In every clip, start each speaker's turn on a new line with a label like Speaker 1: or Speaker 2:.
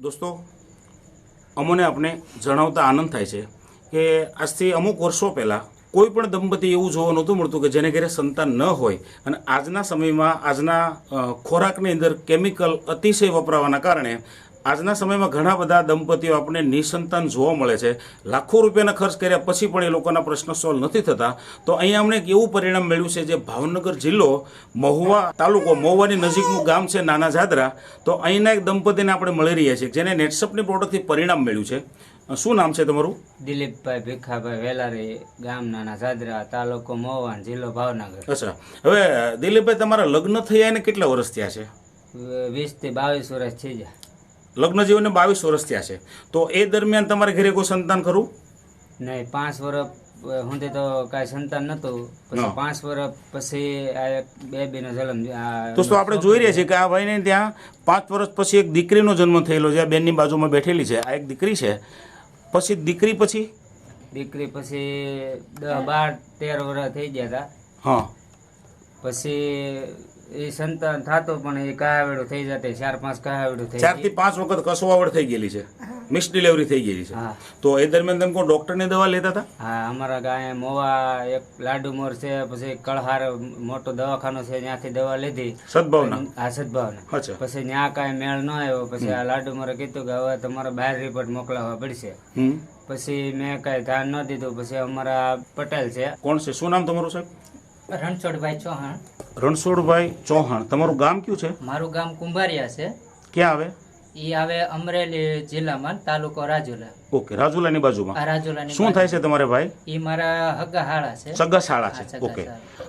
Speaker 1: દોસ્તો, અમોને આપણે જણાવતા આનંદ થાય છે કે આજથી અમુક વર્ષો પહેલાં કોઈ પણ દંપતી એવું જોવા નહોતું મળતું કે જેને ઘરે સંતાન ન હોય અને આજના સમયમાં આજના ખોરાકની અંદર કેમિકલ અતિશય વપરાવાના કારણે આજના સમયમાં ઘણા બધા દંપતીઓ આપણને નિસંતાન જોવા મળે છે. લાખો રૂપિયાના ખર્ચ કર્યા પછી પણ એ લોકોના પ્રશ્ન સોલ્વ નથી થતા. તો અહીંયા અમને એક એવું પરિણામ મળ્યું છે જે ભાવનગર જિલ્લો મહુવા તાલુકો મહુવાની નજીકનું ગામ છે નાના જાદરા. તો અહીંના એક દંપતીને આપણે મળી રહ્યા છીએ જેને નેટસપની પ્રોડક્ટથી પરિણામ મળ્યું છે. શું નામ છે તમારું?
Speaker 2: દિલીપભાઈ ભીખાભાઈ વેલારી ગામ નાના જાદરા તાલુકો મોવાન જિલ્લો ભાવનગર.
Speaker 1: અચ્છા. હવે દિલીપભાઈ તમારા લગ્ન થયા એને કેટલા વર્ષ થયા છે?
Speaker 2: વીસથી બાવીસ વર્ષ થઈ જાય
Speaker 1: લગ્ન જીવનને બાવીસ વર્ષ થયા છે. તો એ દરમિયાન તમારે ઘરે કોઈ સંતાન ખરું?
Speaker 2: નહીં પાંચ વર્ષ હું તો કાંઈ સંતાન નહોતું. પછી પાંચ વર્ષ પછી આ એક બેબીનો જન્મ આ
Speaker 1: દોસ્તો આપણે જોઈ રહ્યા છીએ કે આ ભાઈને ત્યાં પાંચ વર્ષ પછી એક દીકરીનો જન્મ થયેલો છે. આ બેનની બાજુમાં બેઠેલી છે. આ એક દીકરી છે. પછી દીકરી પછી?
Speaker 2: દીકરી પછી દસ બાર તેર વર્ષ થઈ ગયા હતા
Speaker 1: હા.
Speaker 2: પછી એ સંતાન થતો પણ એ કહાવેડો થઈ જતે ચાર પાંચ કહાવેડો થઈ
Speaker 1: ચારથી પાંચ વખત કસોવાવડ થઈ ગયેલી છે. મિસ ડિલિવરી થઈ ગયેલી છે.
Speaker 2: હા.
Speaker 1: તો એ દરમિયાન તમે કોઈ ડોક્ટરની દવા લેતા હતા?
Speaker 2: હા અમારા ગાય મોવા એક લાડુ મોર છે પછી કળહાર મોટો દવાખાનો છે ત્યાંથી દવા લીધી.
Speaker 1: સદભાવના?
Speaker 2: હા સદભાવના. પછી ત્યાં કાંઈ મેળ ન આવ્યો પછી આ લાડુ મોરે કીધું કે હવે તમારે બહાર રિપોર્ટ મોકલાવવા પડશે. પછી મેં કાંઈ ધ્યાન ન દીધું પછી અમારા પટેલ છે.
Speaker 1: કોણ છે? શું નામ તમારું સાહેબ?
Speaker 3: રણછોડભાઈ ચૌહાણ.
Speaker 1: રણછોડભાઈ ચૌહાણ તમારું ગામ કયું છે?
Speaker 3: મારું ગામ કુંભારિયા છે.
Speaker 1: ક્યાં આવે?
Speaker 3: એ આવે અમરેલી જિલ્લામાં તાલુકો રાજુલા.
Speaker 1: ઓકે રાજુલાની બાજુમાં.
Speaker 3: રાજુલાની
Speaker 1: શું થાય છે તમારે ભાઈ?
Speaker 3: એ મારા હગા હાળા છે.
Speaker 1: સગા શાળા છે ઓકે.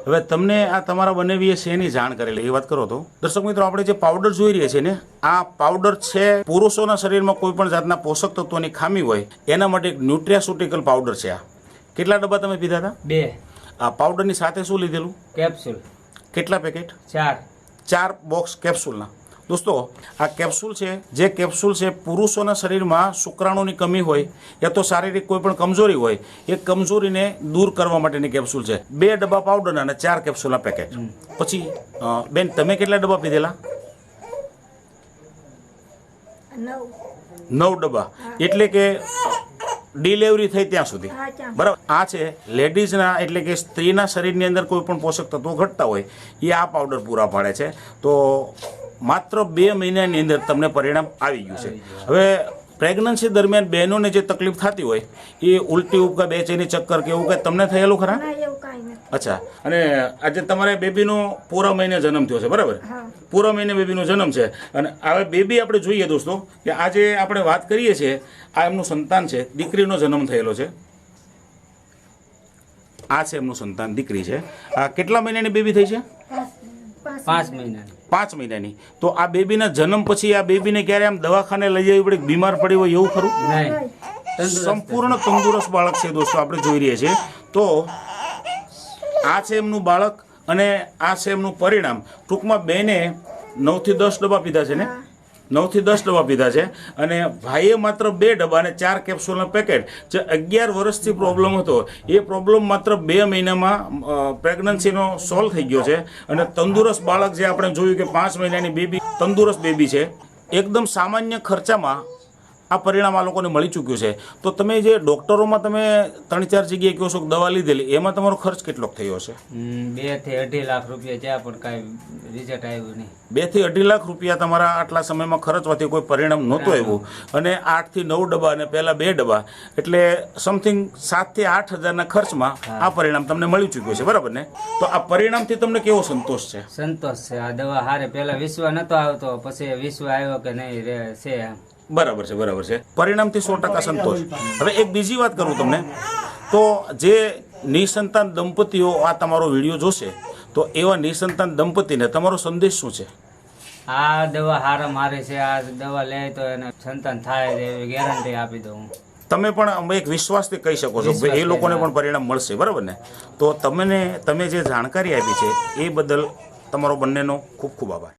Speaker 1: હવે તમને આ તમારા બનેવીએ શેની જાણ કરેલી એ વાત કરો તો. દર્શક મિત્રો આપણે જે પાવડર જોઈ રહ્યા છીએ ને આ પાવડર છે પુરુષોના શરીરમાં કોઈ પણ જાતના પોષક તત્વોની ખામી હોય એના માટે એક ન્યુટ્રિયાસુટિકલ પાવડર છે આ. કેટલા ડબ્બા તમે પીધા હતા?
Speaker 2: બે.
Speaker 1: આ પાવડરની સાથે શું લીધેલું?
Speaker 2: કેપ્સ્યુલ
Speaker 1: કેટલા પેકેટ?
Speaker 2: ચાર.
Speaker 1: ચાર બોક્સ કેપ્સ્યુલના દોસ્તો આ કેપ્સ્યુલ છે જે કેપ્સ્યુલ છે પુરુષોના શરીરમાં શુક્રાણુની કમી હોય યા તો શારીરિક કોઈ પણ કમજોરી હોય એ કમજોરીને દૂર કરવા માટેની કેપ્સ્યુલ છે. બે ડબ્બા પાવડરના અને ચાર કેપ્સ્યુલના પેકેટ પછી બેન તમે કેટલા ડબ્બા પીધેલા? નવ. ડબ્બા. એટલે કે ડિલિવરી થઈ ત્યાં સુધી. બરાબર? આ છે લેડીઝના એટલે કે સ્ત્રીના શરીરની અંદર કોઈ પણ પોષક તત્વો ઘટતા હોય એ આ પાવડર પૂરા પાડે છે. તો માત્ર બે મહિનાની અંદર તમને પરિણામ આવી ગયું છે. હવે પ્રેગ્નન્સી દરમિયાન બહેનોને જે તકલીફ થતી હોય એ ઉલટી ઉપકા બેચેની ચક્કર કે એવું કંઈ તમને થયેલું ખરા?
Speaker 4: એવું કાંઈ નથી
Speaker 1: અચ્છા. અને આજે તમારે બેબીનો પૂરા મહિને જન્મ થયો છે બરાબર? પૂરા મહિને બેબીનો જન્મ છે. અને હવે બેબી આપણે જોઈએ દોસ્તો કે આજે આપણે વાત કરીએ છીએ આ એમનું સંતાન છે દીકરીનો જન્મ થયેલો છે. આ છે એમનું સંતાન દીકરી છે. આ કેટલા મહિનાની બેબી થઈ છે?
Speaker 4: પાંચ
Speaker 2: મહિનાની.
Speaker 1: પાંચ મહિનાની. તો આ બેબીના જન્મ પછી આ બેબીને ક્યારે આમ દવાખાને લઈ જવી પડે બીમાર પડી હોય એવું ખરું?
Speaker 2: નહીં.
Speaker 1: સંપૂર્ણ તંદુરસ્ત બાળક છે દોસ્તો આપણે જોઈ રહ્યા છીએ. તો આ છે એમનું બાળક અને આ છે એમનું પરિણામ. ટૂંકમાં બેને નવથી દસ ડબ્બા પીધા છે ને? નવથી દસ ડબ્બા પીધા છે અને ભાઈએ માત્ર બે ડબ્બા અને ચાર કેપ્સ્યુલના પેકેટ જે અગિયાર વર્ષથી પ્રોબ્લેમ હતો. એ પ્રોબ્લેમ માત્ર બે મહિનામાં પ્રેગ્નન્સીનો સોલ્વ થઈ ગયો છે અને તંદુરસ્ત બાળક જે આપણે જોયું કે પાંચ મહિનાની બેબી તંદુરસ્ત બેબી છે એકદમ સામાન્ય ખર્ચામાં આ પરિણામ આ લોકોને મળી ચૂક્યું છે. તો તમે જે ડૉક્ટરોમાં તમે ત્રણ ચાર જગ્યાએ કહો છો કે દવા લીધેલી એમાં તમારો ખર્ચ કેટલો થયો છે
Speaker 2: બેથી અઢી લાખ રૂપિયા જ્યાં પણ કાંઈ રિઝલ્ટ આવ્યું નહીં.
Speaker 1: બેથી અઢી લાખ રૂપિયા તમારા આટલા સમયમાં ખર્ચવાથી કોઈ પરિણામ નહોતું આવ્યું. અને આઠથી નવ ડબ્બા અને પહેલા બે ડબ્બા. એટલે સમથિંગ સાતથી આઠ હજારના ખર્ચમાં આ પરિણામ તમને મળી ચૂક્યું છે બરાબર ને? તો આ પરિણામથી તમને કેવો સંતોષ છે?
Speaker 2: સંતોષ છે. આ દવા હારે પહેલાં વિશ્વ નહોતો આવતો પછી વિશ્વ આવ્યો કે નહીં રે છે એમ.
Speaker 1: બરાબર છે બરાબર છે. પરિણામથી સો ટકા સંતોષ. હવે એક બીજી વાત કરું તમને. તો જે નિસંતાન દંપતીઓ આ તમારો વીડિયો જોશે તો એવા નિસંતાન દંપતીને તમારો સંદેશ શું છે?
Speaker 2: આ દવા હારા મારે છે આ દવા લે તો એને સંતાન થાય છે એવી ગેરંટી આપી દઉં
Speaker 1: તમે પણ અમે એક વિશ્વાસથી કહી શકો છો કે એ લોકોને પણ પરિણામ મળશે બરાબર ને? તો તમને તમે જે જાણકારી આપી છે એ બદલ તમારો બંનેનો ખૂબ ખૂબ આભાર.